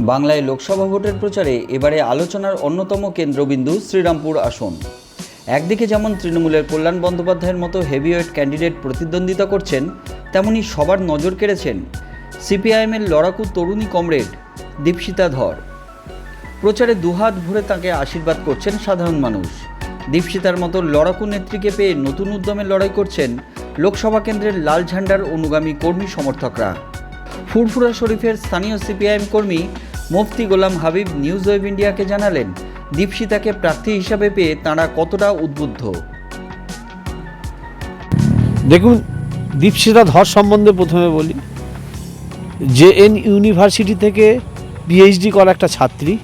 বাংলায় লোকসভা ভোটের প্রচারে এবারে আলোচনার অন্যতম কেন্দ্রবিন্দু শ্রীরামপুর আসন। একদিকে যেমন তৃণমূলের কল্যাণ বন্দ্যোপাধ্যায়ের মতো হেভিওয়েট ক্যান্ডিডেট প্রতিদ্বন্দ্বিতা করছেন, তেমনি সবার নজর কেড়েছেন সিপিআইএমের লড়াকু তরুণী কমরেড দীপশিতা ধর। প্রচারে দুহাত ভরে তাকে আশীর্বাদ করছেন সাধারণ মানুষ। দীপশিতার মতো লড়াকু নেত্রীকে পেয়ে নতুন উদ্যমে লড়াই করছেন লোকসভা কেন্দ্রের লাল ঝান্ডার অনুগামী কর্মী সমর্থকরা। ফুরফুরা শরীফের স্থানীয় সিপিআইএম কর্মী মুফতি গোলাম হাবিব নিউজ ওয়েব ইন্ডিয়াকে জানালেন, দীপশিতাকে প্রার্থী হিসাবে পেয়ে তাঁরা কতটা উদ্বুদ্ধ। দেখুন, দীপশিতা ধর সম্বন্ধে প্রথমে বলি, জে এন ইউনিভার্সিটি থেকে পিএইচডি করা একটা ছাত্রী।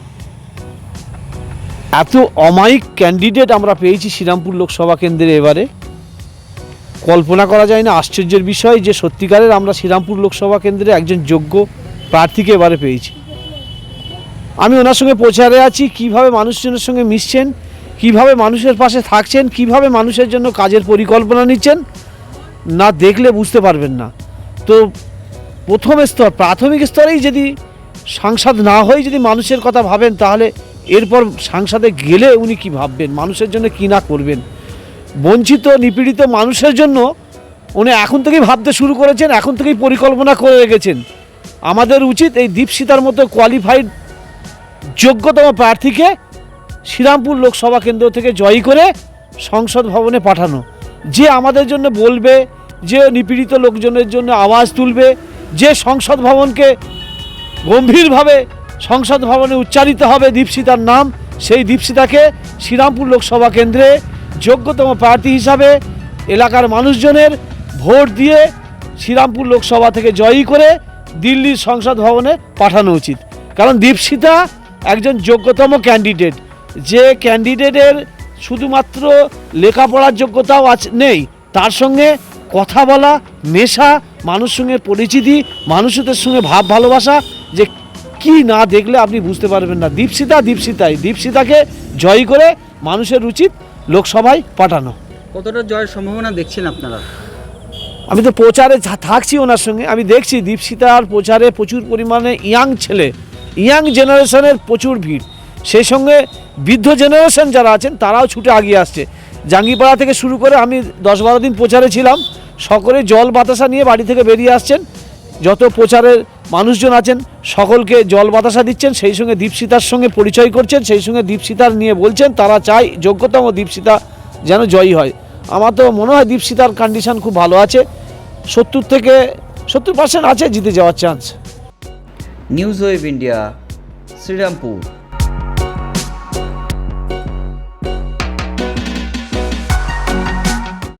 এত অমায়িক ক্যান্ডিডেট আমরা পেয়েছি শ্রীরামপুর লোকসভা কেন্দ্রে এবারে। কল্পনা করা যায় না, আশ্চর্যের বিষয় যে সত্যিকারের আমরা শ্রীরামপুর লোকসভা কেন্দ্রে একজন যোগ্য প্রার্থীকে এবারে পেয়েছি। আমি ওনার সঙ্গে প্রচারে আছি, কীভাবে মানুষজনের সঙ্গে মিশছেন, কীভাবে মানুষের পাশে থাকছেন, কীভাবে মানুষের জন্য কাজের পরিকল্পনা নিচ্ছেন, না দেখলে বুঝতে পারবেন না। তো প্রথম স্তর, প্রাথমিক স্তরেই যদি সাংসদ না হয়ে যদি মানুষের কথা ভাবেন, তাহলে এরপর সাংসদে গেলে উনি কি ভাববেন? মানুষের জন্য কি না করবেন? বঞ্চিত, নিপীড়িত মানুষের জন্য উনি এখন থেকেই ভাবতে শুরু করেছেন, এখন থেকেই পরিকল্পনা করে রেখেছেন। আমাদের উচিত এই দীপশিতার মতো কোয়ালিফাইড যোগ্যতম প্রার্থীকে শ্রীরামপুর লোকসভা কেন্দ্র থেকে জয়ী করে সংসদ ভবনে পাঠানো। যে আমাদের জন্য বলবে, যে নিপীড়িত লোকজনের জন্য আওয়াজ তুলবে, যে সংসদ ভবনকে গম্ভীরভাবে সংসদ ভবনে উচ্চারিত হবে দীপশিতার নাম, সেই দীপশিতাকে শ্রীরামপুর লোকসভা কেন্দ্রে যোগ্যতম প্রার্থী হিসাবে এলাকার মানুষজনের ভোট দিয়ে শ্রীরামপুর লোকসভা থেকে জয়ী করে দিল্লির সংসদ ভবনে পাঠানো উচিত। কারণ দীপশিতা একজন যোগ্যতম ক্যান্ডিডেট। যে ক্যান্ডিডেটের শুধুমাত্র লেখাপড়ার যোগ্যতাও আছে, নেই। তার সঙ্গে কথা বলা মেশা মানুষ সঙ্গে পরিচিতি, মানুষদের সঙ্গে ভাব ভালোবাসা, যে কি না দেখলে আপনি বুঝতে পারবেন না। দীপশিতা দীপশিতাই। দীপশিতাকে জয় করে মানুষের উচিত লোকসভায় পাঠানো। কতটা জয়ের সম্ভাবনা দেখছেন আপনারা? আমি তো প্রচারে থাকছি ওনার সঙ্গে আমি দেখছি দীপশিতার প্রচারে প্রচুর পরিমাণে ইয়াং ছেলে ইয়াং জেনারেশনের প্রচুর ভিড়। সেই সঙ্গে বৃদ্ধ জেনারেশন যারা আছেন তারাও ছুটে আগিয়ে আসছে। জাঙ্গিপাড়া থেকে শুরু করে আমি দশ বারো দিন প্রচারে ছিলাম। সকলে জল বাতাসা নিয়ে বাড়ি থেকে বেরিয়ে আসছেন। যত প্রচারের মানুষজন আছেন, সকলকে জল বাতাসা দিচ্ছেন, সেই সঙ্গে দীপসীতার সঙ্গে পরিচয় করছেন, সেই সঙ্গে দীপসিতার নিয়ে বলছেন, তারা চায় যোগ্যতম দীপসিতা যেন জয়ী হয়। আমার তো মনে হয় দীপসিতার কন্ডিশন খুব ভালো আছে। সত্তর থেকে সত্তর পার্সেন্ট আছে জিতে যাওয়ার chance news web India Srirampur